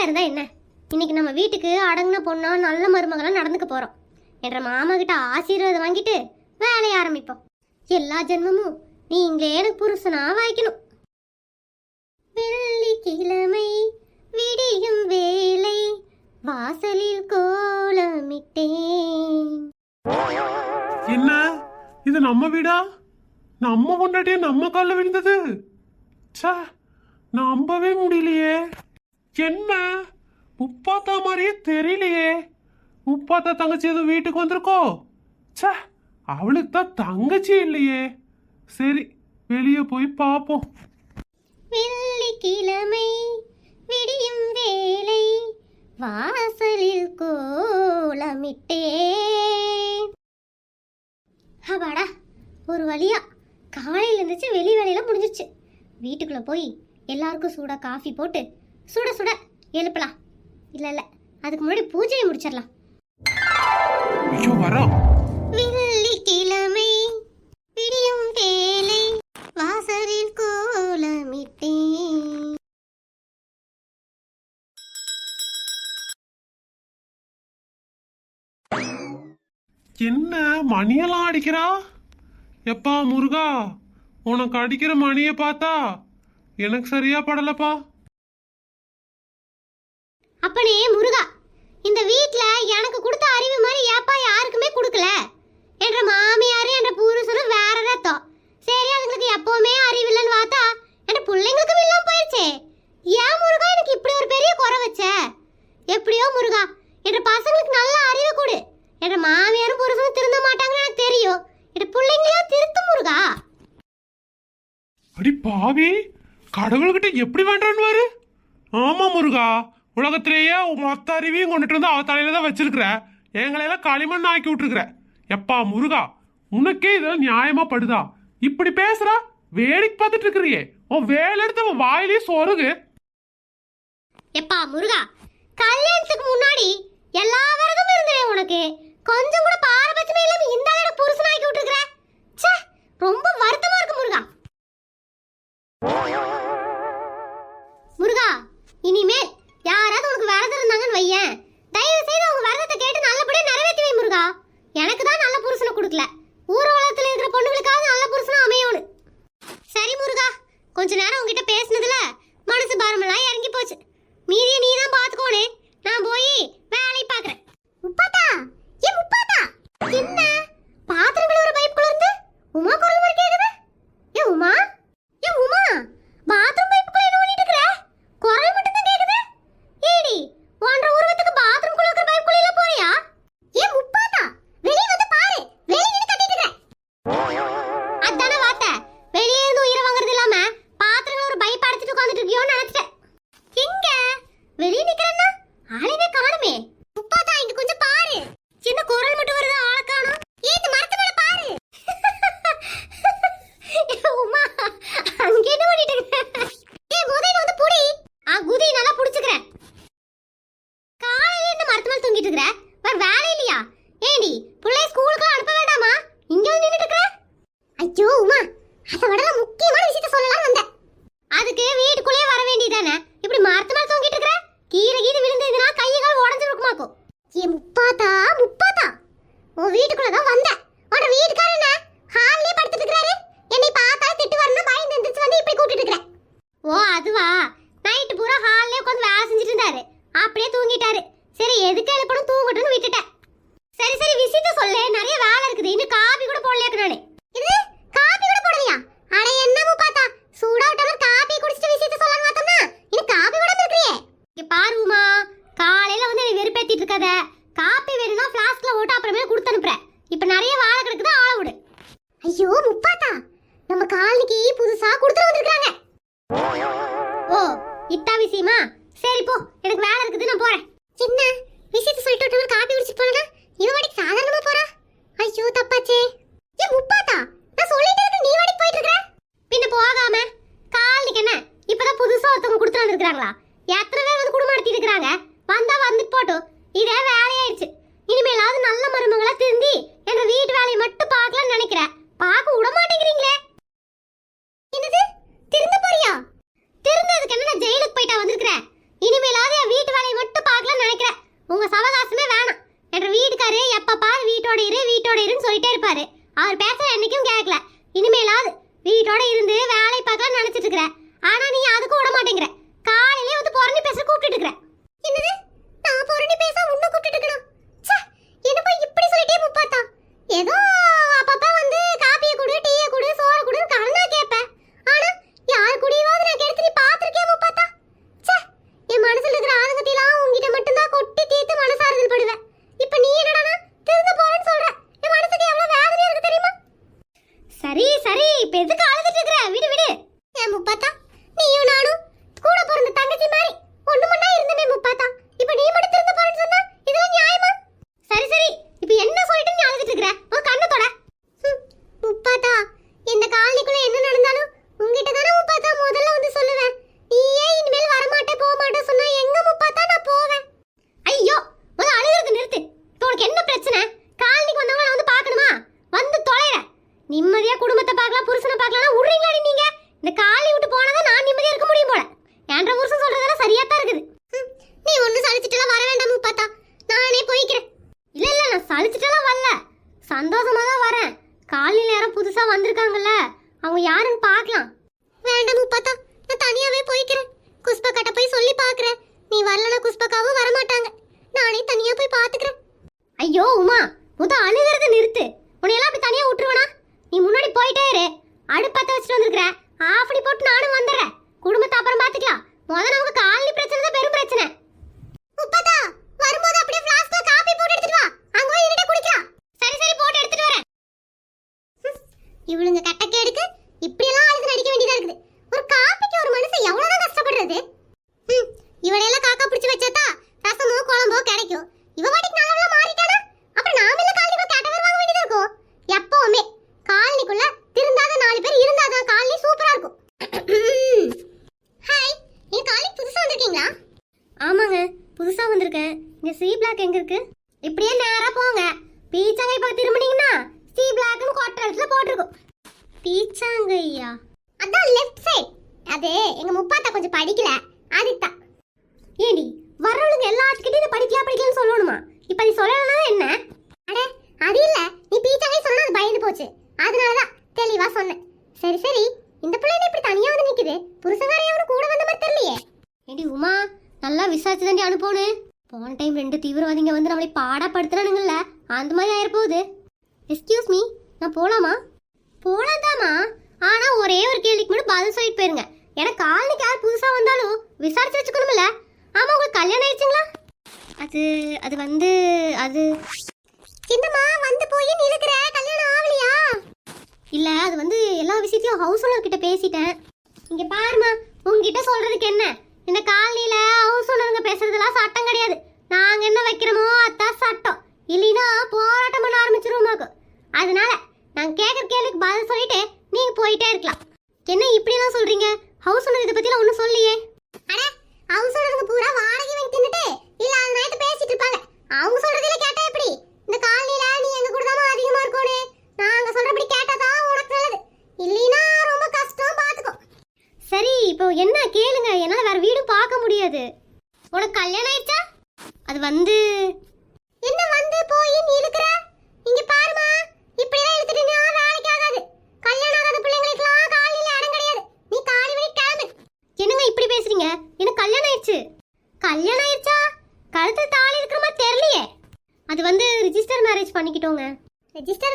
எதுவா இருந்தா என்ன? இன்னைக்கு நம்ம வீட்டுக்கு அடங்கின பொண்ணா நல்ல மருமகளாக நடந்துக்க போகிறோம் என்ற மாமா கிட்ட ஆசீர்வாதம் வாங்கிட்டு வேலையை ஆரம்பிப்போம். எல்லா ஜென்மமும் நீங்களே எனக்கு புருஷனா வாய்க்கணும். வெள்ளிக்கிழமை விடியும் வேலை வாசலில் கோலமிட்டேன். என்ன? இது நம்ம வீடா? நம்ம கொண்டாட்டியே நம்ம கால்ல விழுந்தது? ச்சே நம்பவே முடியலையே. என்ன? முப்பாத்தா மாதிரியே தெரியலையே. முப்பாத்தா தங்கச்சி எதுவும் வீட்டுக்கு வந்திருக்கோ? சே அவளுக்கு தான் தங்கச்சி இல்லையே. சரி வெளியே போய் பார்ப்போம் வெள்ளிக்கிழமை விடியும் வேலை வாசலில் கோலமிட்டே அப்பாடா ஒரு வழியா. காலையில இருந்துச்சு வெளி வேலையில முடிஞ்சிச்சு வீட்டுக்குள்ள போய் எல்லாருக்கும் சூடா காஃபி போட்டு சுட சுட எழுப்பலாம். இல்ல இல்ல. அதுக்கு முன்னாடி பூஜையை முடிச்சிடலாம். ஐயோ வரோம் வெள்ளிக்கிழமை விடியும் வேலை வாசலில் கோலமிட்டேன். என்ன மணியெல்லாம் அடிக்கிறா? எப்பா முருகா உனக்கு அடிக்கிற மணியை பார்த்தா எனக்கு சரியா படலப்பா. அப்பனே முருகா இந்த வீட்டில் எனக்கு கொடுத்த அறிவு மாதிரி ஏப்பா யாருக்குமே கொடுக்கல. என்ற மாமியார் என்ற புருஷனும் வேற ரத்தம். சரி அதுங்களுக்கு எப்பவுமே அறிவு இல்லைன்னு பார்த்தா என் பிள்ளைங்களுக்கும் இல்லாம போயிடுச்சே ஏன் முருகா எனக்கு இப்படி ஒரு பெரிய குறை வச்ச? எப்படியோ முருகா என்ற பசங்களுக்கு நல்ல அறிவு கொடு. என்ற மாமியாரும் புருஷனும் திருந்த மாட்டாங்கன்னு எனக்கு தெரியும். என்ற பிள்ளைங்களையும் திருத்து முருகா. அடி பாவி கடவுள்கிட்ட எப்படி வேண்டான்னு வாரு ஆமா முருகா உலகத்திலேயே மொத்த அறிவையும் கொண்டுட்டு வந்து அவ தலையில தான் வச்சிருக்கிற. எங்களையெல்லாம் களிமண் ஆக்கி விட்டுருக்குற. எப்பா முருகா உனக்கே இதெல்லாம் நியாயமா படுதா? இப்படி பேசுறா? வேடிக்கை பார்த்துட்டு இருக்கிறியே. உன் வேலை எடுத்து உன் வாயிலே சொருகு. எப்பா முருகா கல்யாணத்துக்கு முன்னாடி எல்லா விரதமும் இருந்தே உனக்கு. கொஞ்சம் கூட பாரபட்சமே இல்லாம இந்த அளவு புருஷன் ஆக்கி ச்சே ரொம்ப வருத்தமா இருக்கு முருகா முருகா. வெறுப்பேத்திட்டு காப்பி வேணும்னா ஃப்ளாஸ்க்ல ஓட்டு அப்புறமே கொடுத்து அனுப்புறேன் இப்ப நிறைய வாழை கிடக்குது ஆள விடு. ஐயோ முப்பாத்தா நம்ம காலனிக்கு புதுசா கொடுத்து வந்திருக்காங்க. ஓ இத்தா விஷயமா? சரி போ. எனக்கு வேலை இருக்குது நான் போறேன். என்ன? விஷயத்த சொல்லிட்டு விட்டவங்க காப்பி குடிச்சிட்டு போனா இவன் வாடிக்கு சாதாரணமா போறா? ஐயோ தப்பாச்சே. ஏ முப்பாத்தா நான் சொல்லிட்டு இருக்க நீ வாடிக்கு போயிட்டு இருக்க. பின்ன போகாம காலனிக்கு என்ன? இப்பதான் புதுசா ஒருத்தவங்க கொடுத்து வந்திருக்காங்களா எத்தனை பேர் வந்து குடும்பம் நடத்திட்டு இருக்காங்க வந்தா வந்துட்டு போட்டும் இதே வேலையாயிருச்சு இனிமேலாவது நல்ல மருமகளை திருந்தி என்ற வீட்டு வேலையை மட்டும் பார்க்கலாம்னு நினைக்கிறேன். பார்க்க விட மாட்டேங்கிறீங்களே. என்னது? திருந்த போறியா? திருந்ததுக்கு என்ன நான் ஜெயிலுக்கு போயிட்டா வந்திருக்கிறேன்? இனிமேலாவது என் வீட்டு வேலையை மட்டும் பார்க்கலாம்னு நினைக்கிறேன். உங்க சவகாசமே வேணாம். என்ற வீட்டுக்காரே எப்ப பாரு வீட்டோட இரு வீட்டோட இருன்னு சொல்லிட்டே இருப்பாரு. அவர் பேசுற என்னைக்கும் கேட்கல இனிமேலாவது வீட்டோட இருந்து வேலை பார்க்க சரி சரி இப்ப எதுக்கு அழுதுட்டு இருக்கிற? விடு விடு. ஏன் முப்பாத்தா நீயும் நானும் கூட பிறந்த தங்கச்சி மாதிரி ஒண்ணு மண்ணா இருந்தமே முப்பாத்தா. இப்ப நீ மட்டும் திருந்த போறேன்னு சொன்னா இதெல்லாம் நியாயமா? சரி சரி இப்ப என்ன சொல்லிட்டு நீ அழுதுட்டு இருக்கிற? உன் கண்ணை தொட. முப்பாத்தா இந்த காலனிக்குள்ள என்ன நடந்தாலும் உங்ககிட்ட தானே முப்பாத்தா முதல்ல வந்து சொல்லுவேன் நீ ஏன் இனிமேல் வரமாட்டே போக மாட்டே சொன்னா எங்க முப்பாத்தா நான் போவேன் ஐயோ முதல்ல அழுகிறது நிறுத்து இப்போ உனக்கு என்ன பிரச்சனை காலனிக்கு வந்தவங்கள வந்து பார்க்கணுமா வந்து தொலைற நிம்மதியா குடும்பத்தை பார்க்கலாம் புருஷனை பார்க்கலாம் விடுறீங்களாடி நீங்க இந்த காலி விட்டு போனதான் நான் நிம்மதியா இருக்க முடியும் போல என்ற புருஷன் சொல்றதெல்லாம் சரியா தான் இருக்குது ஹம், நீ ஒண்ணு சலிச்சிட்டுலாம் வர வேண்டாம் முப்பாத்தா நானே போய்க்கிறேன் இல்ல இல்ல நான் சலிச்சிட்டுலாம் வரல சந்தோஷமா தான் வரேன் காலையில யாரும் புதுசா வந்திருக்காங்கல்ல அவங்க யாருன்னு பார்க்கலாம் வேண்டாம் முப்பாத்தா நான் தனியாவே போய்க்கிறேன் குஷ்பா கிட்ட போய் சொல்லி பார்க்கறேன் நீ வரலனா குஷ்பக்காவும் வரமாட்டாங்க நானே தனியா போய் பார்த்துக்கிறேன் ஐயோ உமா முத அழுகிறத நிறுத்து. உன்னையெல்லாம் அப்படி தனியாக விட்டுருவனா? நீ முன்னாடி போயிட்டே இரு. அடுப்பத்த வச்சுட்டு வந்திருக்கிற. ஆஃபடி போட்டு நானும் வந்துடுறேன். குடும்பத்தை அப்புறம் பார்த்துக்கலாம் முத நமக்கு காலனி பிரச்சனை தான் பெரும் பிரச்சனை. முப்பதா வரும்போது அப்படியே ஃப்ளாஸ்க்ல காபி போட்டு எடுத்துட்டு வா. அங்க போய் இருட்டே குடிக்கலாம் சரி சரி போட்டு எடுத்துட்டு வரேன். இவளுங்க கட்டக்கேடுக்கு இப்படியெல்லாம் அழுது நடிக்க வேண்டியதா இருக்குது. ஒரு காப்பிக்கு ஒரு மனுஷன் எவ்வளவுதான் கஷ்டப்படுறது ஹம், இவளையெல்லாம் காக்கா பிடிச்சு வச்சாத்தா ரசமோ குழம்போ கிடைக்கும் இவ வாட்டிக்கு நல்லவளா மாறிட்டானா அப்புறம் நாம இல்ல காலனிக்குள்ள கேட்டவர் வாங்க வேண்டியதா இருக்கும் எப்பவுமே காலனிக்குள்ள திருந்தாத நாலு பேர் இருந்தாதான் காலனி சூப்பரா இருக்கும் ஹாய் நீங்க காலனி புதுசா வந்திருக்கீங்களா ஆமாங்க புதுசா வந்திருக்கேன் இங்க சி பிளாக் எங்க இருக்கு இப்படியே நேரா போங்க பீச்சாங்கை பக்கம் திரும்பினீங்கன்னா சி பிளாக்னு கொட்ட இடத்துல போட்டிருக்கும் பீச்சாங்கையா அதான் லெஃப்ட் சைடு அது எங்க முப்பாத்தா கொஞ்சம் படிக்கல. அதுதான் ஏடி வர்றவனுங்க எல்லாத்துக்கிட்டையும் இதை படிக்கல படிக்கலன்னு சொல்லணுமா? இப்போ நீ சொல்லணும்னா என்ன? அட அது இல்லை. நீ பீச்சாவே சொன்னா அது பயந்து போச்சு. அதனாலதான் தெளிவாக சொன்னேன். சரி சரி. இந்த பிள்ளை இப்படி தனியாக வந்து நிற்குது புருஷகார அவனு கூட வந்த மாதிரி தெரியலையே. ஏடி உமா நல்லா விசாரிச்சு தாண்டி அனுப்போனு போன டைம் ரெண்டு தீவிரவாதிங்க வந்து நம்மளை பாடப்படுத்துறானுங்கல்ல அந்த மாதிரி ஆயிருப்போகுது. எஸ்கியூஸ் மீ நான் போலாமா? போலாதாமா ஆனால் ஒரே ஒரு கேள்விக்கு மட்டும் பதில் சொல்லிட்டு போயிருங்க. ஏன்னா காலனிக்கு யார் புதுசாக வந்தாலும் விசாரிச்சு வச்சுக்கணும்ல. ஆமாம் உங்களுக்கு கல்யாணம் ஆயிடுச்சுங்களா? அது அது வந்து அது. என்னம்மா வந்து போய் நிலுக்கிற கல்யாணம் ஆகலையா? இல்லை அது வந்து எல்லா விஷயத்தையும் ஹவுஸ் ஓனர் கிட்ட பேசிட்டேன். இங்கே பாருமா உங்ககிட்ட சொல்கிறதுக்கு என்ன? இந்த காலனியில் ஹவுஸ் ஓனருங்க பேசுறதெல்லாம் சட்டம் கிடையாது. நாங்கள் என்ன வைக்கிறோமோ அதான் சட்டம். இல்லைன்னா போராட்டம் பண்ண ஆரம்பிச்சிருவோமாக்கு அதனால நான் கேட்குற கேள்விக்கு பதில் சொல்லிட்டு நீங்கள் போயிட்டே இருக்கலாம். என்ன இப்படிலாம் சொல்கிறீங்க ஹவுஸ் ஓனர் இதை பத்திலாம் ஒன்றும் சொல்லியே அட ஹவுஸ் ஓனருக்கு பூரா வாடகை வாங்கி தின்னுட்டு இல்ல அந்த நேரத்தை பேசிட்டு இருப்பாங்க. அவங்க சொல்றதுல கேட்டா எப்படி? இந்த காலனில நீ எங்க கூட தான் அதிகமா இருக்கோனே நாங்க சொல்றபடி கேட்டாதான் உனக்கு நல்லது. இல்லைன்னா ரொம்ப கஷ்டம் பாத்துக்கோ சரி இப்போ என்ன கேளுங்க. என்னால வேற வீடு பார்க்க முடியாது. உனக்கு கல்யாணம் ஆயிடுச்சா? அது வந்து என்ன வந்து போய் நீ இருக்கிற Register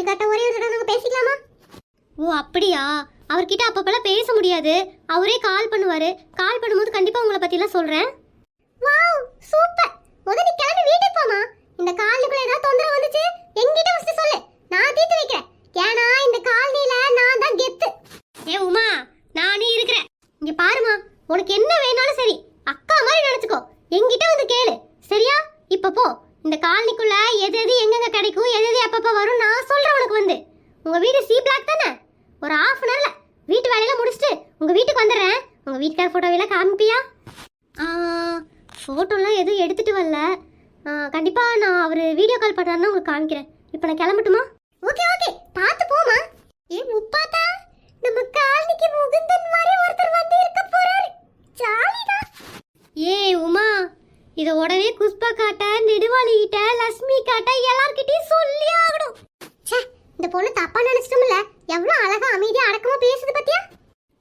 வீட்டுக்கார்ட்ட ஒரே ஒரு தடவை நாங்கள் பேசிக்கலாமா? ஓ அப்படியா? அவர்கிட்ட அப்பப்பெல்லாம் பேச முடியாது. அவரே கால் பண்ணுவார். கால் பண்ணும்போது கண்டிப்பாக உங்களை பற்றிலாம் சொல்கிறேன் வாவ் சூப்பர். முதல்ல நீ கிளம்பி வீட்டுக்கு போமா இந்த காலுக்குள்ள ஏதாவது தொந்தரவு வந்துச்சு? என்கிட்ட ஃபஸ்ட்டு சொல்லு. நான் தீர்த்து வைக்கிறேன். ஏன்னா இந்த காலனியில நான் தான் கெத்து. ஏ உமா நானே இருக்கிறேன். இங்கே பாருமா உனக்கு என்ன வேணாலும் சரி. வீட்டுக்கார காமிப்பியா? ஃபோட்டோலாம் எதுவும் எடுத்துட்டு வரல. கண்டிப்பாக நான் அவர் வீடியோ கால் பண்றாருன்னா உங்களுக்கு காமிக்கிறேன். இப்போ நான் கிளம்பட்டுமா? Okay okay. பார்த்து போமா ஏ முப்பாத்தா நம்ம காலனிக்கு முகுந்தன் மாதிரி ஒருத்தர் வந்து இருக்க போறாரு. ஜாலிடா. ஏ உமா இத உடனே குஷ்பா காட்ட நெடுவாளி கிட்ட லட்சுமி காட்ட எல்லார்கிட்டயும் சொல்லி ஆகணும். ச்சே இந்த பொண்ணு தப்பா நினைச்சிட்டோம்ல. எவ்வளவு அழகா அமைதியா அடக்க பேசுது பாத்தியா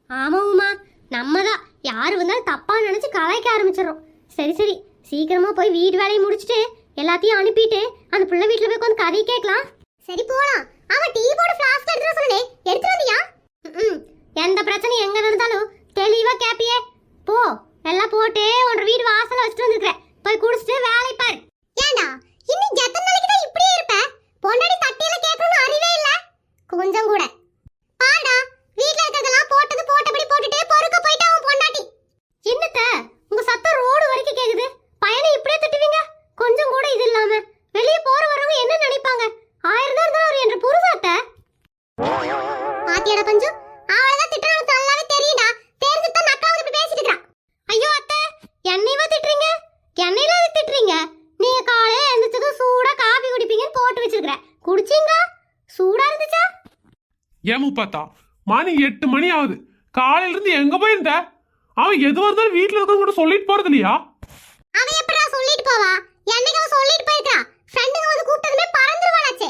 ஆமா உமா நம்ம தான் யார் வந்தாலும் தப்பாக நினைச்சு கலாய்க்க ஆரம்பிச்சிடறோம். சரி சரி. சீக்கிரமா போய் வீடு வேலையை முடிச்சிட்டு எல்லாத்தையும் அனுப்பிட்டு அந்த புள்ள வீட்டில் போய் உட்காந்து கதை கேட்கலாம். சரி போலாம். அவன் டீ போட ஃப்ளாஸ்க் எடுத்துட்டு வர சொன்னே எடுத்துட்டு வந்தியா ம்ம். எந்த பிரச்சனையும் எங்க நடந்தாலும் தெளிவா கேப்பியே போ எல்லாம் போட்டு உன்னோட வீடு வாசல்ல வச்சுட்டு வந்திருக்க போய் குடிச்சிட்டு வேலை பாரு ஏண்டா இன்னும் எத்தனை நாளைக்கு தான் இப்படியே இருப்ப பொண்டாடி தட்டியில கேட்கணும்னு அறிவே இல்ல கொஞ்சம் கூட பாடா வீட்ல இருக்கதெல்லாம் போட்டது போட்டபடி போட்டுட்டே பொறுக்க போயிட்டு அவன் பொண்டாட்டி என்னத்த உங்க சத்தம் ரோடு வரைக்கும் கேக்குது பையனை இப்படியே திட்டுவீங்க கொஞ்சம் கூட இது இல்லாம வெளியே போற வரவங்க என்ன நினைப்பாங்க ஆயிரம் தான் இருந்தாலும் அவர் என்ற புருஷாத்த பாத்தியாடா பஞ்சு அவளதான் திட்டுறாங்க நல்லாவே தெரியும்டா தெரிஞ்சு தான் நக்கா வந்து இப்படி பேசிட்டு இருக்கா ஐயோ அத்தை என்னையவா திட்டுறீங்க என்னையில எதுக்கு திட்டுறீங்க நீங்க காலையில எழுந்திரிச்சதும் சூடா காபி குடிப்பீங்கன்னு போட்டு வச்சிருக்கிற குடிச்சீங்க சூடா இருந்துச்சா முப்பாத்தா மணி எட்டு மணி ஆகுது. காலையில இருந்து எங்க போயிருந்த? அவன் எதுவா இருந்தாலும் வீட்டுல இருக்கவங்க கூட சொல்லிட்டு போறது இல்லையா? அவன் எப்படா சொல்லிட்டு போவா? என்னைக்கு அவன் சொல்லிட்டு போயிருக்கா? ஃப்ரெண்டுங்க வந்து கூப்பிட்டதுமே பறந்துருவானாச்சே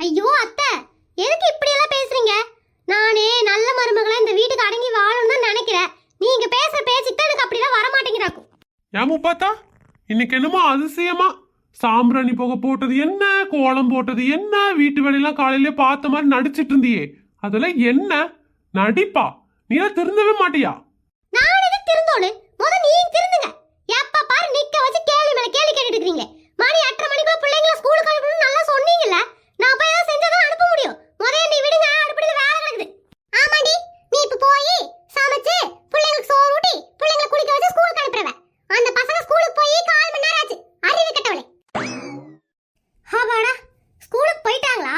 ஐயோ அத்தை எதுக்கு இப்படி எல்லாம் பேசுறீங்க? நானே நல்ல மருமகளா இந்த வீட்டுக்கு அடங்கி வாழணும்னு தான் நினைக்கிறேன். நீங்க பேசுற பேச்சுக்கு எனக்கு அப்படிலாம் வர மாட்டேங்கிறாக்கும் ஏன் முப்பாத்தா இன்னைக்கு என்னமோ அதிசயமா. சாம்பிராணி புகை போட்டது என்ன? கோலம் போட்டது என்ன? வீட்டு வேலையெல்லாம் காலையில பார்த்த மாதிரி நடிச்சிட்டு இருந்தியே. அதெல்லாம் என்ன? நடிப்பா. நீ எல்லாம் திருந்தவே மாட்டியா நான் எதுக்கு திருந்தோன்னு முத நீங்க திருந்துங்க எப்ப பாரு நிக்க வச்சு கேள்வி மேல கேள்வி கேட்டுட்டு இருக்கீங்க மணி எட்டரை மணிக்குள்ள பிள்ளைங்கள ஸ்கூலுக்கு அனுப்பணும்னு நல்லா சொன்னீங்கல்ல நான் போய் ஏதாவது செஞ்சாதான் அனுப்ப முடியும் முத நீ விடுங்க அடுப்படியில வேலை கிடக்குது ஆமாடி நீ இப்ப போய் சமைச்சு பிள்ளைங்களுக்கு சோறு ஊட்டி பிள்ளைங்களை குளிக்க வச்சு ஸ்கூலுக்கு அனுப்புறவ அந்த பசங்க ஸ்கூலுக்கு போய் கால் மணி நேரம் ஆச்சு அறிவு கட்டவளே ஹாபாடா ஸ்கூலுக்கு போயிட்டாங்களா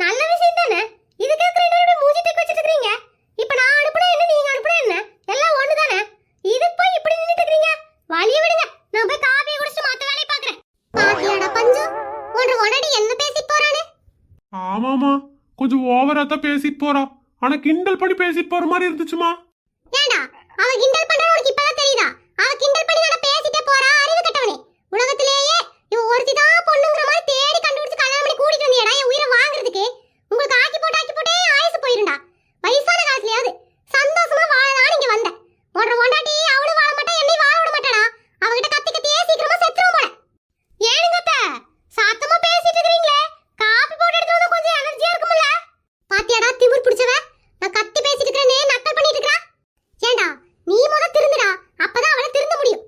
நல்ல விஷயம் தானே இதுக்கு எதுக்கு ரெண்டு பேரும் மூஞ்சி தூக்கி வச்சிட்டு இருக்கீங்க இப்ப நான் அனுப்புனா என்ன நீங்க அனுப்புனா என்ன எல்லாம் ஒண்ணு தானே இதுக்கு போய் இப்படி நின்னுட்டு இருக்கீங்க வழிய விடுங்க நான் போய் காபியை குடிச்சிட்டு மத்த வேலையை பாக்குறேன் பாத்தியாடா பஞ்சு ஒன்று உடனடி என்ன பேசி போறானே ஆமாமா கொஞ்சம் ஓவரா தான் பேசிட்டு போறா ஆனா கிண்டல் பண்ணி பேசிட்டு போற மாதிரி இருந்துச்சுமா ஏண்டா அவ கிண்டல் பண்றா உனக்கு இப்பதான் தெரியுதா அவ கிண்டல் பண்ணி நான் பேசிட்டே போறா அறிவு கட்டவனே உலகத்திலேயே இவ ஒருத்தி தான் பொண்ணுங்கிற மாதிரி தேடி கண்டுபிடிச்சு கல்யாணம் பண்ணி கூட்டிட்டு வந்தியடா என் உயிரை வாங்குறதுக்கு உங்களுக்கு ஆக்கி போட்டு ஆக்கி போட்டே ஆயுசு போயிருண்டா வயசான காலத்துலயாவது சந்தோஷமா வாழலாம் நீங்க வந்த உன்ற ஒண்டாட்டி அவளும் வாழ மாட்டா என்னையும் வாழ விட மாட்டாடா அவகிட்ட கத்தி கத்தியே சீக்கிரமா செத்துருவோம் போல ஏனுங்க அத்தை சத்தமா பேசிட்டு இருக்கீங்களே காப்பி போட்டு எடுத்து வந்தா கொஞ்சம் எனர்ஜியா இருக்கும்ல பாத்தியாடா திமிர் பிடிச்சவ நான் கத்தி பேசிட்டு இருக்கேனே நக்கல் பண்ணிட்டு இருக்கா ஏண்டா நீ முத திருந்துடா அப்பதான் அவளை திருந்த முடியும்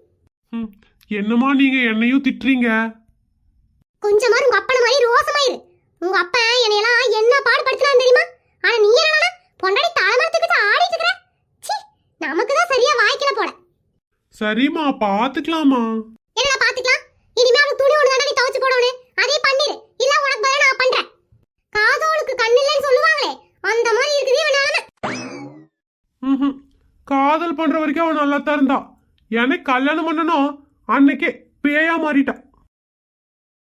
ம், என்னம்மா திட்டுறீங்க? கொஞ்சமா உங்க அப்பன மாதிரி ரோசமாயிரு உங்க அப்பன் என்னையெல்லாம் என்ன பாடுபடுத்தினான் தெரியுமா? ஆனா நீ என்னடா பொண்டாடி தலைமரத்துக்கு ஆடிட்டு இருக்கற? சீ நமக்கு தான் சரியா வாய்க்கல போட சரிம்மா பாத்துக்கலாமா என்னடா பாத்துக்கலாம்? இனிமே அவளுக்கு துணி ஒண்ணு தானே துவைச்சு போடணும் அதே பண்ணிரு. இல்ல உனக்கு பதிலா நான் பண்றேன். காதோளுக்கு கண்ணு இல்லைன்னு சொல்லுவாங்களே அந்த மாதிரி இருக்குது இவன் நிலைமை. காதல் பண்ற வரைக்கும் அவன் நல்லா தான் இருந்தா எனக்கு கல்யாணம் பண்ணணும் அன்னைக்கே பேயா மாறிட்டா